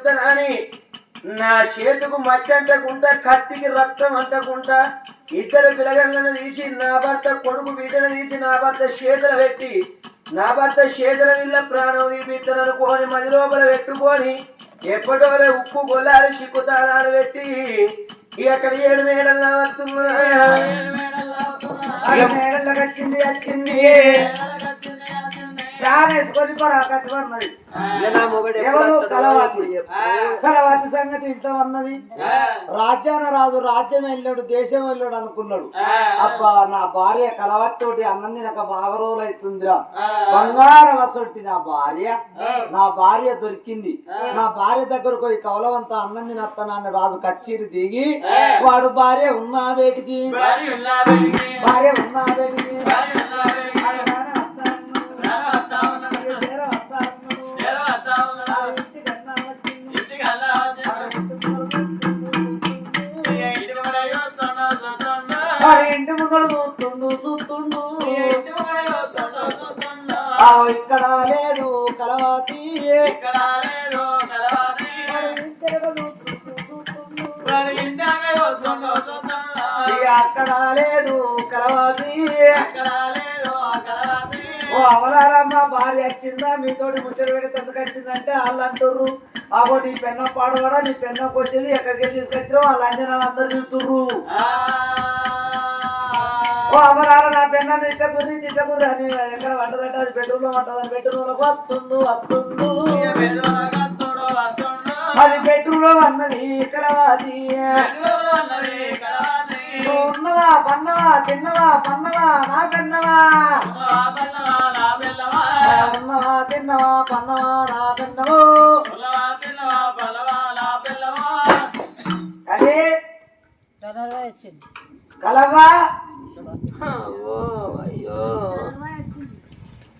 వద్దనని నా చేతుకు మట్టి అంటకుండా కత్తికి రక్తం అంటకుండా ఇద్దరు పిల్లగలను తీసి నా భర్త కొడుకు బిడ్డను తీసి నా భర్త చేతులు పెట్టి నా భర్త చేతుల వీళ్ళ ప్రాణం తీపిత్తను అనుకోని మది లోపల పెట్టుకొని ఎప్పటోలే ఉప్పు గొల్లాలి సిక్కుతారాలు పెట్టి అక్కడ ఏడు మేడల్లా వస్తున్నా మేడల్లోకి వచ్చింది. వచ్చింది వేసుకొని కట్టుకున్నది ఇక నా మొగడు ఎప్పుడు ఎవరు వస్తాడో కలవాలి ఇప్పుడు చెప్పు. కలవాతి సంగతి ఇంట్లో ఉన్నది. రాజ్యాన రాజు రాజ్యం వెళ్ళాడు దేశం వెళ్ళాడు అనుకున్నాడు. అబ్బా నా భార్య కలవత్తోటి అన్నం తినక బాగా రోజులు అవుతుందిరా బంగారం వసొట్టి నా భార్య. నా భార్య దొరికింది. నా భార్య దగ్గరకు పోయి కవలవంత అన్నం తినస్తానని రాజు కచ్చీరి దిగి వాడు భార్య ఉన్నా వేటికి. భార్య ఉన్నా వేటికి. ఇంటి ముంగడు చూస్తుండు చూస్తుండు. ఇక్కడ లేదు కలవాతి. ఇక్కడ ఇంటి వెనక అక్కడ చూస్తుండు. ఇక అక్కడ లేదు కలవాతి. ఓ అవలారమ్మ భార్య వచ్చిందా? మీతోటి ముచ్చట పెడితే ఎందుకు వచ్చిందంటే వాళ్ళు అంటుర్రు అగో నీ పెన్న పాడవాడా? నీ పెన్నకు వచ్చేది ఎక్కడికి వెళ్ళి వాళ్ళ అంజనాలు అందరు తింటుర్రు ఓ అమరాల నా పెన్న తిట్టకుర్రి అని ఎక్కడ వంటదంటే అది బెడ్రూమ్లో వంటదని బెడ్రూమ్లో వస్తుండు వస్తుండు. అది బెడ్రూమ్లో అన్నది కలవాది నువ్వు ఉన్నవా పన్నవా తిన్నవా పన్నవా నా పెన్నవా? ఉన్నవా తిన్నవా పన్నవా నా పెన్నవో? అదే కలవా? అయ్యో.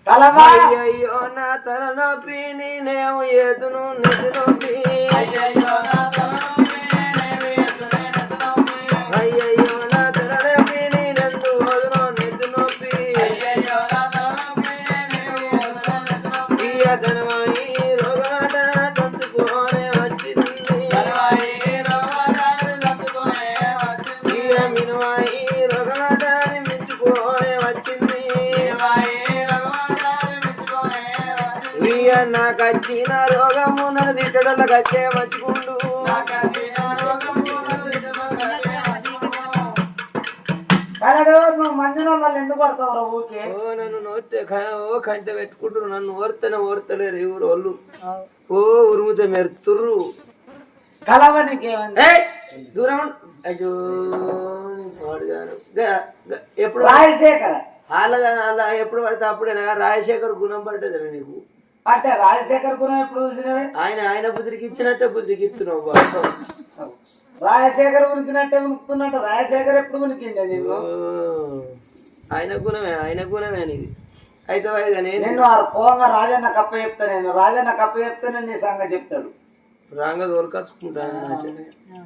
కలవా? అయ్యో నా తల నొప్పి నేనేమో ఎదును నెత్తి నొప్పి. రోగము నన్ను తిట్టడలకు వచ్చే మంచుకుండు. నన్ను ఓ కంట పెట్టుకుంటారు నన్ను ఓర్తనే ఓర్తలేరు ఎవరు వాళ్ళు ఓ ఉరుముతే మెరుతుర్రు. దూరం. అయ్యో ఎప్పుడు రాజశేఖర. అలా ఎప్పుడు పడితే అప్పుడే రాజశేఖర్ గుణం పడ్డది నీకు? అంటే రాజశేఖర్ గుణం ఎప్పుడు చూసినవే? ఆయన ఆయన బుద్ధికి ఇచ్చినట్టే బుద్ధికి ఇస్తున్నావు. రాజశేఖర్ ఉనికినట్టే ఉనుకుతున్నట్టు రాజశేఖర్ ఎప్పుడు ఉనికిండే నీకు ఆయన గుణమే ఆయన గుణమే నీది. అయితే నేను నిన్ను ఆ పోంగ రాజన్న కప్ప చెప్తా నేను రాజన్న కప్ప చెప్తేనే నీ సంగతి చెప్తాడు రాంగ దొరకచ్చుకుంటాను ఆ,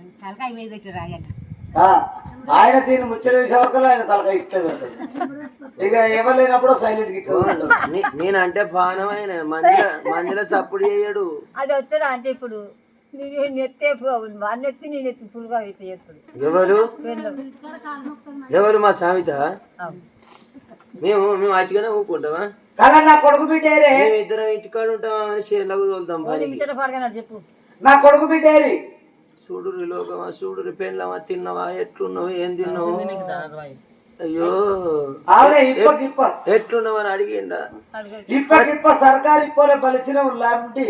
ఆయన దీన్ని ముచ్చట వరకు ఆయన తలక ఇస్తుంది ఇక ఇవ్వలేనప్పుడు సైలెంట్ నే- నేనంటే పానమైన? మందిల మందిల సప్పుడు చేయడు. అది వచ్చేదా అంటే ఇప్పుడు నేను నెత్తే మా నెత్తి నేను ఎత్తి ఫుల్గా ఇట్లా చేస్తుంది ఎవరు? ఎవరు మా సామెత మేము మేము అటుగానే ఊపుకుంటామా కదా నా కొడుకు బిడ్డేరే ఇద్దరం ఇంటికాడ ఉంటాం అని తోలుతాం చెప్పు. నా కొడుకు బిడ్డేరి చూడురి లోకమా చూడురి పెళ్ళమా తిన్నావా ఎట్లున్నావు ఏం తిన్నావు? అయ్యో. ఇప్ప. ఎట్లున్నావని అడిగిండా? అడగడు. ఇప్పకి ఇప్ప సర్కారు ఇప్పలే బలిసిన లాంటి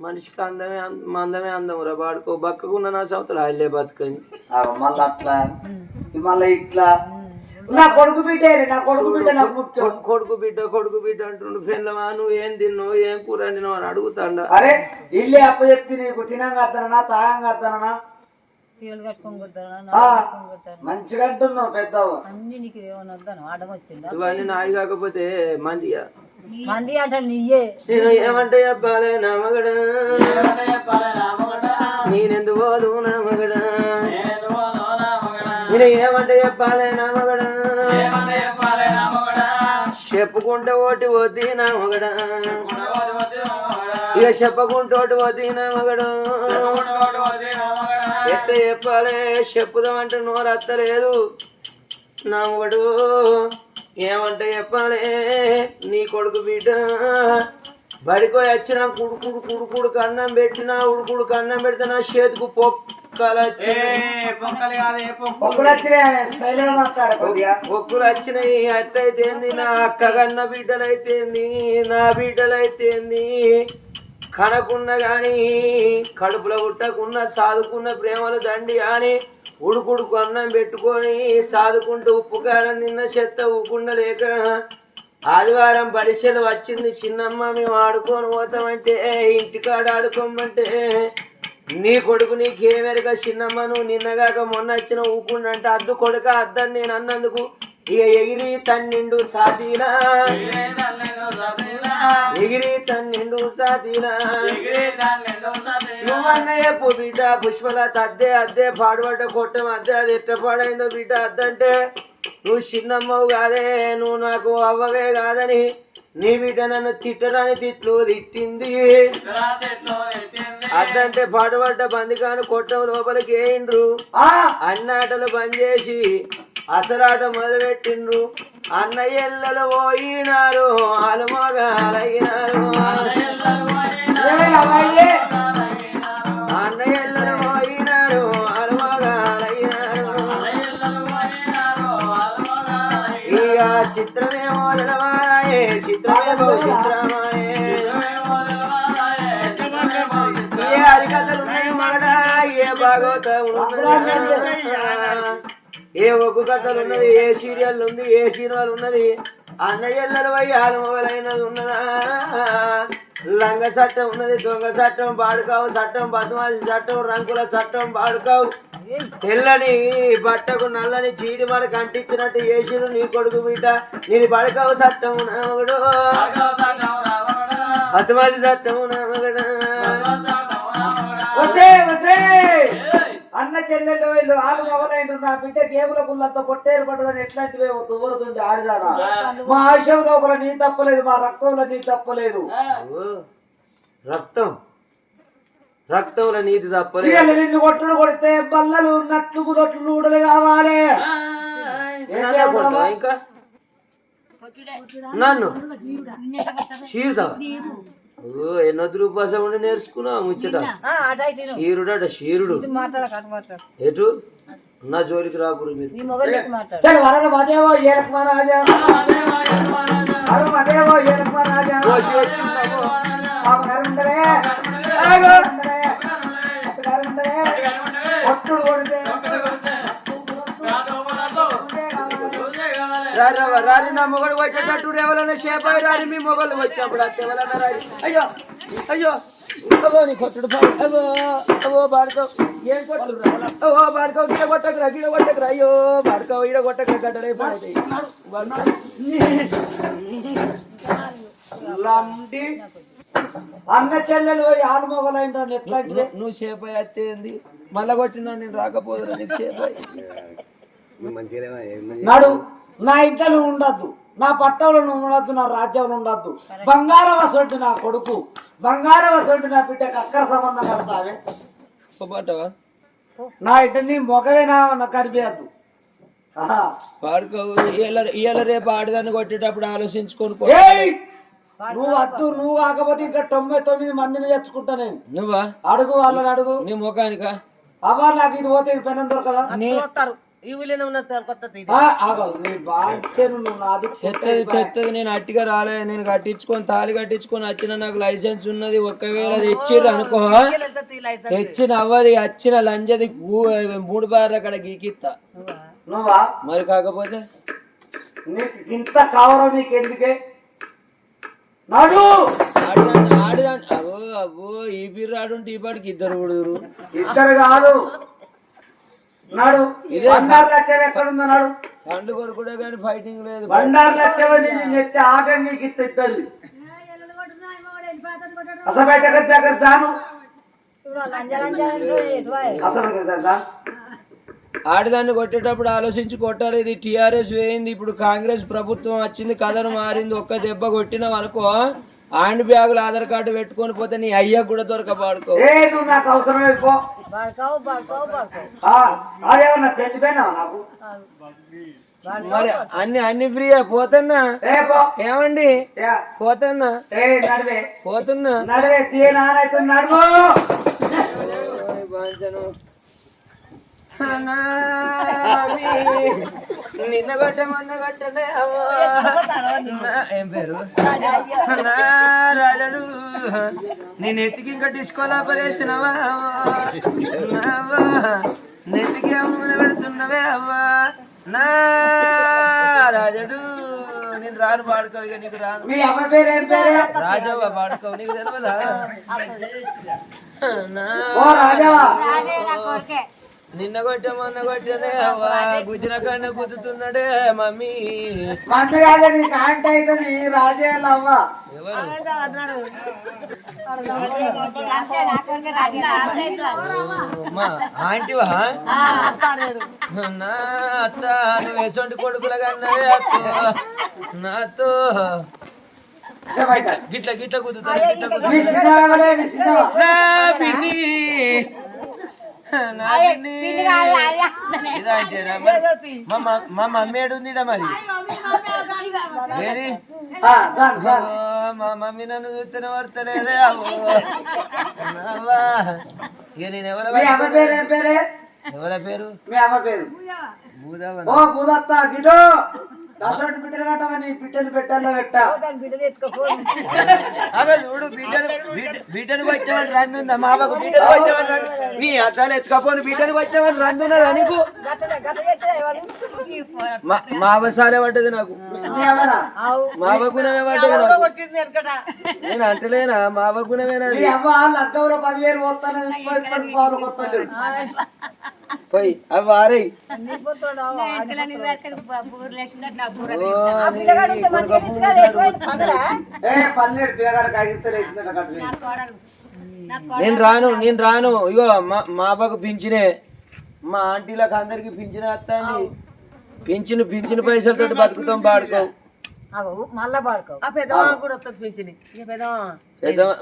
మనిషికి అందమే అంద- మందమే అందం రా వాడుకో బక్కకున్న నా సంవత్సరాలు ఆయల్లే బతుకని. మళ్ళీ అట్లా. మళ్ళీ ఇట్లా. నా కొడుకు బిడ్డేరి నా కొడుకు బిడ్డ నాకు ముఖ్యం. కొడుకు బిడ్డ కొడుకు బిడ్డ అంటుండు పెళ్ళమా నువ్వు ఏం తిన్నావు ఏం కూర తిన్నావు అని అడుగుతాండా. అరే ఇల్లే అప్ప చెప్తే నీకు తినంగా తాగంగా పోతాను మంచిగా అంటున్నావు అన్ని నీకు వద్దాను వచ్చిందా? ఇవన్నీ నాయి కాకపోతే మందిగా మంది అంటాడు నీయే. నేను ఏమంటే చెప్పాలి నా మగడా? నేనెందు పోదు నా మగడా? నేను ఏమంటే చెప్పాలి నా మగడా? చెప్పుకుంటే ఓటి వద్ది మగడా. ఇక చెప్పకుంటోటి వదిన మగడు. ఎట్ట చెప్పాలి? చెప్పుదామంటే నోరు అత్తలేదు. నా మగడు ఏమంటే చెప్పాలి? నీ కొడుకు బిడ్డ. బడికో వచ్చిన కుడుకుడు కుడుకుడు కన్నం పెట్టినా ఉడుకుడు కన్నం పెడితే నా చేతికి పొక్కలు ఒక్కులు వచ్చినాయి అట్టయితేంది నా అక్క కన్న బిడ్డలైతేంది నా బిడ్డలైతేంది కనకున్న గాని కడుపులో పుట్టకున్న సాదుకున్న ప్రేమలు దండి అని ఉడుకుడుకు అన్నం పెట్టుకొని సాదుకుంటూ ఉప్పు కారం నిన్న చెత్త ఊకుండా లేక ఆదివారం పరీక్షలు వచ్చింది. చిన్నమ్మ మేము ఆడుకొని పోతామంటే ఇంటికాడ ఆడుకోమంటే నీ కొడుకు నీకేమెరక చిన్నమ్మ నువ్వు నిన్నగాక మొన్న వచ్చిన ఊకుండంటే అద్దు కొడుక అద్దని నేను అన్నందుకు. ఇక ఎగిరి తన్నిండు సాతీనా ఎగిరి తన్నిండు సాతీనా నువ్వన్న బిడ్డ పుష్పలత అద్దే అద్దే పాడుపడ్డ కొట్టం అద్దే అది ఎట్ట పాడైందో బిడ్డ అద్దంటే నువ్వు చిన్నమ్మవు కాదే నువ్వు నాకు అవ్వవే కాదని నీ బిడ్డ నన్ను తిట్టరాని తిట్లు తిట్టింది. అద్దంటే పాడుపడ్డ బందికాను కొట్టం లోపలికి వేయిండ్రు. ఆ! అన్నాటలు బంద్ చేసి అసలాట మొదలుపెట్టిండ్రు. అన్నయ్యల్లలు పోయినారు అలమగాలైనారు. ఏమైనా అమ్మాయి అన్నయ్యల్లలు పోయినారు అలమగాలైనారు. ఇక చిత్రమే ఏ హరికథలు ఏ భాగవతం ఏ ఒగ్గు కథలు ఉన్నది ఏ సీరియల్ ఉంది ఏ సినిమాలు ఉన్నది అన్నయ్యలు వయ్యాలు మొబైలైనది ఉన్నదా లంగ చట్టం ఉన్నది దొంగ చట్టం బాడుకావు చట్టం బద్మాసి చట్టం రంగుల చట్టం బాడుకావు తెల్లని బట్టకు నల్లని చీడి మరకు అంటించినట్టు ఏసిరు నీ కొడుకు బిడ్డ. నీది బడకావు చట్టం నామగుడు. బద్మాసి చట్టం నామగుడు. వసే వసే. అన్న చెల్లెళ్ళు వీళ్ళు ఆలు మొగలైండ్రు నా బిడ్డ కేబుల గుళ్ళంతా పొట్టేరు పడ్డదని ఎట్లాంటివే తువ్వరుతుండే ఆడిదానా? మా ఆశయం లోపల నీ తప్పలేదు మా రక్తంలో నీ తప్పలేదు. రక్తం. రక్తంలో నీతి తప్పలే నిన్ను కొట్టుడు కొడితే బల్లలు నట్లు కుదట్లు నూడలు కావాలి. ఇంకా? నన్ను? చీరుదా ఓ ఎన్నొద్దు ఉండి నేర్చుకున్నావు ముచ్చట? అటు మాట్లాడు. ఎటు? నా జోలికి రాకూడదు మీరు. రారి నా మొగడు వచ్చేటట్టు ఎవరైనా చేపాయి రారి మీ మొగలు వచ్చేప్పుడు అత్త రారి. అయ్యో అయ్యో. అవో నీ కొట్టుడు అవో అవో బాడుకో ఏం కొట్టుడు అవో బాడుకో గిడ కొట్టకురా గిడ కొట్టకురా. అయ్యో బాడుకో ఈడ కొట్టకురా గడ్డలే పాడైతే లండి. అన్న చెల్లెలు పోయి ఆలు మొగలైండ్రు ఎట్లాంటివి? నువ్వు చేపాయి అత్తేంది మళ్ళా కొట్టినా నేను రాకపోదురా నీకు నాడు నా ఇంట్లో నువ్వు ఉండద్దు. నా పట్టంలో నువ్వు ఉండద్దు నా రాజ్యంలో ఉండద్దు. బంగారం వసొంటి నా కొడుకు. బంగారం వసొంటి నా బిడ్డకు అక్కర సంబంధం కడతావే నా ఇంట నీ మొగవే నా నా కనిపించద్దు. పాడుకో ఇయ్యాల రేపు ఆడదాన్ని కొట్టేటప్పుడు ఆలోచించుకొని! నువ్వు వద్దు నువ్వు కాకపోతే ఇంకా తొంభై తొమ్మిది మందిని తెచ్చుకుంటా నేను. నువ్వా? అడుగు వాళ్ళని అడుగు. నీ ముఖానికా? అవ్వ నాకు ఇది పోతే పెనం దొరకదా? తెత్తది నేను అట్టిగా రాలే నేను కట్టించుకొని తాళి కట్టించుకొని వచ్చిన నాకు లైసెన్స్ ఉన్నది ఒకవేళ తెచ్చిర్రు అనుకో తెచ్చిన అవ్వది వచ్చిన లంజది మూడు బార్లు అక్కడ గీకిత్తా. నువ్వా? మరి కాకపోతే? ఇంత కావడం నీకు ఎందుకే నాడు! అవ్వో ఈ బిర్రాడుంటే ఈ పాటికి ఇద్దరు కొడుదురు ఇద్దరు కాదు నాడు. బండారు లచ్చలు ఎక్కడుందో నాడు పండు కొరుకుడే కానీ ఫైటింగ్ లేదు బండారు లచ్చలు నీ నెత్తి ఆగం నీకు ఇద్దరు అసలు జాను? అసలు ఆడదాన్ని కొట్టేటప్పుడు ఆలోచించి కొట్టాలి. ఇది టిఆర్ఎస్ వేయింది. ఇప్పుడు కాంగ్రెస్ ప్రభుత్వం వచ్చింది కథను మారింది ఒక్క దెబ్బ కొట్టినాం అనుకో హ్యాండ్ బ్యాగులు ఆధార్ కార్డు పెట్టుకొని పోతే నీ అయ్యా కూడా దొరకబాడుకో. ఏ నువ్వు నాకు అవసరం లేదు పో. పడకావు పడకావు పడకావు ఆ, అదేమన్నా పెళ్ళి పోయినావా నాకు? మరి అన్ని అన్ని ఫ్రీయే పోతున్నా? ఏ పో. ఏమండి. పోతున్నా? పోతున్నా? నిన్న మొన్న ఏం పేరు రాజడు నేను ఎత్తికి ఇంకా డిస్కోలా పరేసినవా నెత్తికి అమ్మున పెడుతున్నవే అవ్వా. నా రాజడు నేను రాను పాడుకో ఇక నీకు రాను. రాజవ్వ పాడుకో నీకు తెలియదా నా ఓ రాజావా నిన్న కొట్ట మొన్న కొట్టనే అవ్వా. గుజ్జిన కన్నా గుద్దుతున్నాడే మమ్మీ. మమ్మీ కాదే నీకు ఆంటీ అవుతుంది రాజేయాల అవ్వ. ఆంటీవా? నా అత్త నువ్వు ఎసొంటి కొడుకుల కన్నావే అత్త. నాతో. గిట్ల గిట్ల కుదుతాను. మీ మమ్మీ ఏడుంది మరి? ఏది? మా మమ్మీ నన్ను చూస్తేనే పడతలేదే అవ్వో అవ్వా. ఇక నేను ఎవరి మీ అమ్మ పేరు ఎవరి మీ అమ్మ పేరు? ఓ బుదత్త గిటో బిడ్డలు బిడ్డలు పెట్టాలో పెట్టా. బిడ్డలు చూడు ఉందా? మా బాబు నీ అద్దాలు ఎత్తుకపోను ఉన్నదా నీకు? పడ్డది నాకు. మీ అవగుణమే పడ్డది నాకు. నేను అంటలేనా? మా అవగుణమేనా మీ అమ్మ లగ్గంలో పదివేలు పోతాను పోయి అవి వారై నేను. రాను నేను రాను. ఇగో మా మా అవ్వకు పింఛనే. మా ఆంటీలకు అందరికి పింఛనే వస్తుంది పింఛను పింఛను పైసలతో బతుకుతాం పాడుకో.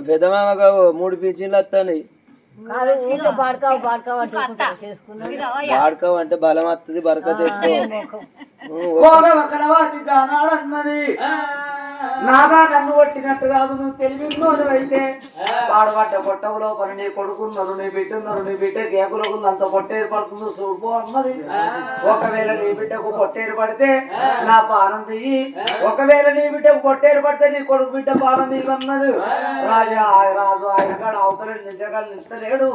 పెద్దమామకు మూడు పింఛన్లు వస్తాయి వాడుకోవు అంటే బలం వస్తుంది బరకత ఎక్కువ. ఉం, పోగ ఒకలవాతి గానాడన్నది నాగా నన్ను కొట్టినట్టు కాదు నువ్వు తెలివిలోను అయితే పాడబడ్డ కొట్టవులో పని నీ కొడుకున్నారు నీ బిడ్డన్నారు నీ బిడ్డ కేకులకు అంత పొట్టేరు పడుతుందో చూపు అన్నది ఒకవేళ నీ బిడ్డకు పొట్టేరు పడితే నా పానం దిగి ఒకవేళ నీ బిడ్డకు పొట్టేరు పడితే నీ కొడుకు బిడ్డ పానం దిగన్నది రాజా రాజు ఆయన కాడ అవతల నిజగాలు నిస్తలేడు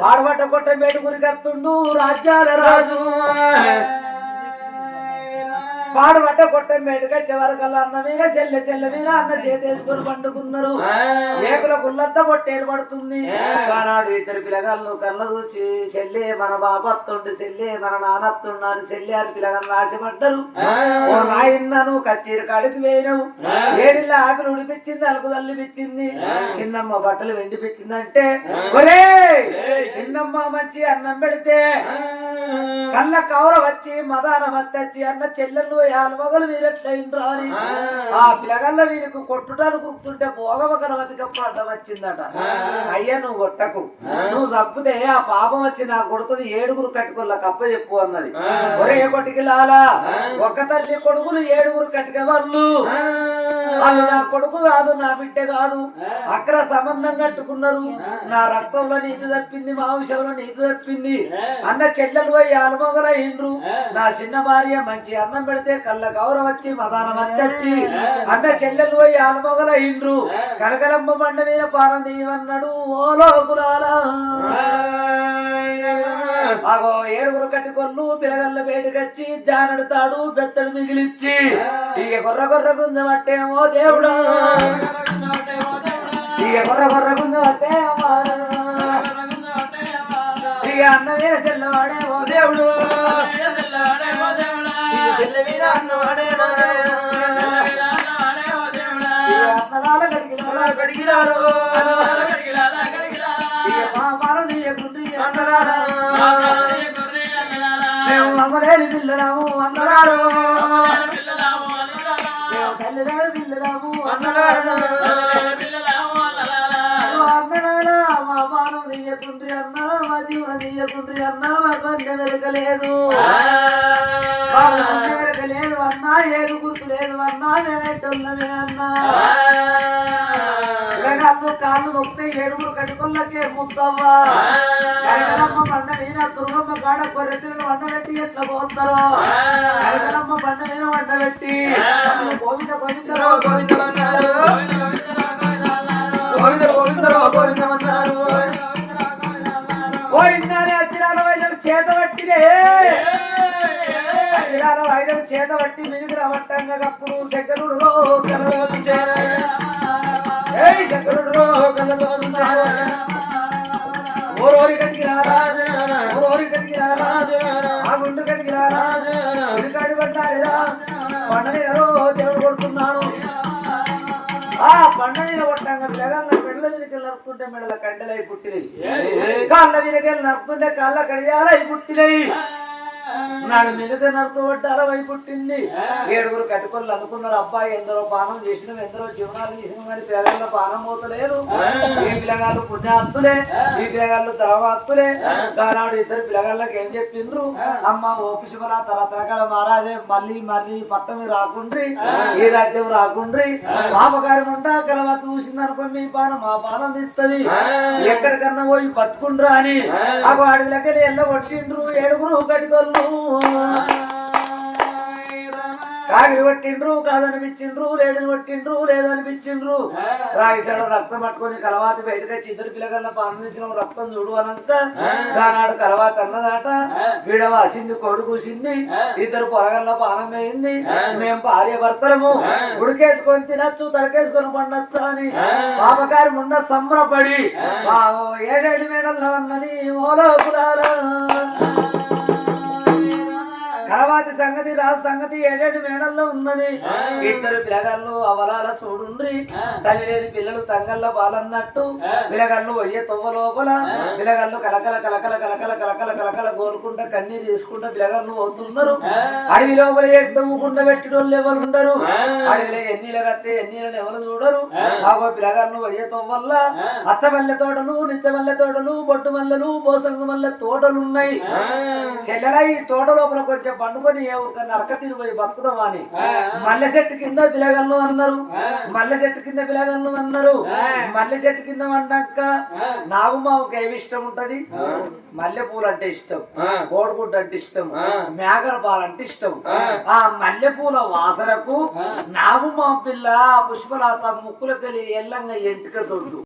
పాడబడ్డ కొట్ట మేటుకురికి వస్తుండు రాజ్యాల రాజు. పాడబడ్డ కొట్ట మేటుగా చివరికల్లా అన్న మీద చెల్లె చెల్లె మీద అన్న చేతేసుకొని పండుకున్నారు. ఏకుల గుళ్ళంతా పొట్టేరు పడుతుంది. ఆనాడు ఇద్దరు పిల్లగాళ్ళు కళ్ళ చూసి చెల్లె మన బాపత్తుండి చెల్లె మన నానత్తుండు చెల్లె అని పిల్లగాళ్ళు ఆశపడ్డరు ఓ నాయన్నను కచ్చీరు కాడికి వేయనవు ఏడిల్ల ఆకులు ఉడిపించింది అలుకు తల్లిపించింది. చిన్నమ్మ బట్టలు వెండిపించిందంటే ఒరే చిన్నమ్మ మంచి అన్నం పెడితే కళ్ళ కవర వచ్చి మదాన మత్తచ్చి అన్న చెల్లెళ్ళు యాల మొగలు వీరట్లయిండ్రా అని ఆ పిల్లగల్ల వీరికి కొట్టుటాలు కురుకుతుంటే భోగమ గణపతికి అడ్డం వచ్చిందట. అయ్యా నువ్వు కొట్టకు. నువ్వు చంపితే ఆ పాపం వచ్చి నా కొడుకుని ఏడుగురు కట్టుకోళ్ళ కప్ప చెప్పు అన్నది. ఒరే కొట్టుకి లాలా ఒక తల్లి కొడుకులు ఏడుగురు కట్టుకే వాళ్ళు. వాళ్ళు నా కొడుకు కాదు నా బిడ్డ కాదు. అక్కడ సంబంధం కట్టుకున్నారు. నా రక్తంలో నీతి తప్పింది మా వంశంలో నీతి తప్పింది. అన్న చెల్లెలు పోయి అలమొగల ఇండ్రు నా చిన్న భార్య మంచి అన్నం పెడితే కళ్ళ గౌరవం వచ్చి మదానం వచ్చి అన్న చెల్లెలు పోయి అలమొగల ఇండ్రు. కనకలమ్మ బండ మీద పానం తీయమన్నాడు. ఓ లోకులారా. అగో ఏడుగురు కట్టుకొల్లు పిలగల్ల బయటకొచ్చి జానడుతాడు బెత్తడు మిగిలిచ్చి ఇక కొర్ర కొర్ర గుంజమట్టేమో దేవుడా. ఇక కొర్ర కొర్ర గుంజమట్టేమో ఇక అన్నమే చెల్లవాడేమో దేవుడు. వెరకలేదు అన్నా ఏడు గుర్తు లేదు అన్నా మేమెట్టొల్లమే అన్నా. పిల్లగాళ్ళు కాళ్ళు మొక్కితే ఏడుగురు కట్టుకొల్లకే ముద్దవ్వా బండ మీద దుర్గమ్మ కాడ కొర్రెత్తులను వండబెట్టి ఎట్లా పోతారో. కనకలమ్మ బండ మీద వండబెట్టి గోవింద గోవిందరో గోవిందమన్నారు గోవింద గోవిందరో గోవిందమన్నారు అచ్చిరాల వైద్యం చేత పట్టి మినిగి రవట్టంగా కప్పుడు శంకరుడు శంకరుడు ఓరోరి కడికి రారా. ఓరోరి కడికి రారా. ఆ గుండు కడికి రారా. ఇరుకాడి పడ్డారా పండగలో దేవుడు కొడుతున్నాను ఆ పండగ నడుపుతుంటే మెడల కండలై పుట్టినాయి కాళ్ళ విరికలు నడుపుతుంటే కాళ్ళ కడియాలై పుట్టినాయి నాడు మెనుక నడుతూ అలవై పుట్టింది. ఏడుగురు కట్టుకొని అనుకున్నారు అబ్బాయి ఎందరో పానం చేసినాం ఎందరో జీవనాలు చేసినాం కానీ పిల్లగాళ్ళ పానం పోతలేదు. ఈ పిల్లగాళ్ళు పుణ్యాత్తులే ఈ పిల్లగాళ్ళు తర్వాత్తులే దానాడు ఇద్దరు పిల్లగాళ్ళకి ఏం చెప్పిండ్రు? అమ్మ ఓ పుష్పల తరతరకాల మహారాజే మళ్ళీ మళ్ళీ పట్టమి రాకుండ్రి ఈ రాజ్యం రాకుండ్రి. పాపకారి ఉంటా కలవ చూసింది అనుకో మీ పానం మా పానం తిత్తది. ఎక్కడికన్నా పోయి బతుకుండ్రా అని. ఆ. అడవిలకి ఎల్ల కొట్టిండ్రు ఏడుగురు కట్టుకోళ్ళు. కాగిరి కొట్టిండ్రు కాదనిపించిండ్రు లేడని కొట్టిండ్రు లేదనిపించిండ్రు. రాగిసాడు రక్తం పట్టుకొని కలవాతి బయటకు వచ్చి ఇద్దరు పిల్లగల్ల పాలనించిన రక్తం చూడు అనంత. దానాడు కలవాతి అన్నదాట. వీడవ అసింది కొడు కూసింది. ఇద్దరు పొరగల్ల పానం వేయింది మేము భార్య భర్తలము. ఉడికేసుకొని తినచ్చు తలకేసుకొని పండొచ్చు అని. పాపకారి ముండ సంబరపడి. ఏడేడు మేడల్లో అన్నది ఓలో కులారా కలవాతి సంగతి రాజు సంగతి ఏడేడు మేడల్లో ఉన్నది. ఇద్దరు పిల్లగాళ్ళు అవలాల చూడుండ్రి. తల్లి లేని పిల్లలు తంగల్ల పాలన్నట్టు పిల్లగాళ్ళు వయ్య తొవ్వ లోపల. పిల్లగాళ్ళు కలకల కలకల కలకల కలకల కలకల కోరుకుంటా కన్నీరు తీసుకుంటా పిల్లగాళ్ళు పోతున్నారు. అడవి లోపల ఎత్తమ్ముకుంటా పెట్టినోళ్ళు ఎవరు ఉండరు. అడవిలో ఎన్నీల కత్తే ఎన్నీలను ఎవరు చూడరు. ఆగో పిల్లగాళ్ళు వయ్య తొవ్వల్ల. అచ్చమల్లె తోటలు నిత్యమల్లె తోటలు బొట్టు మల్లెలు బోసంగు మల్లె తోటలు ఉన్నాయి చెల్లెల ఈ తోట లోపల కొంచెం పండుకొని ఏ ఊరికన్నా నడక తిరిగిపోయి బతుకుదాం అని. మల్లె చెట్టు కింద పిలగలను అన్నారు. మల్లె చెట్టు కింద పిలగలను అన్నారు. మల్లె చెట్టు కింద పడ్డాక నాగుమావుకి ఏమి ఇష్టం ఉంటది? మల్లె పూలు అంటే ఇష్టం. కోడిగుడ్డు అంటే ఇష్టం. మేకల పాలు అంటే ఇష్టం. ఆ. మల్లె పూల వాసనకు నాగుమావు పిల్ల పుష్పలత ముక్కులకెళ్ళి ఎల్లంగా ఎంటిక దొడ్డు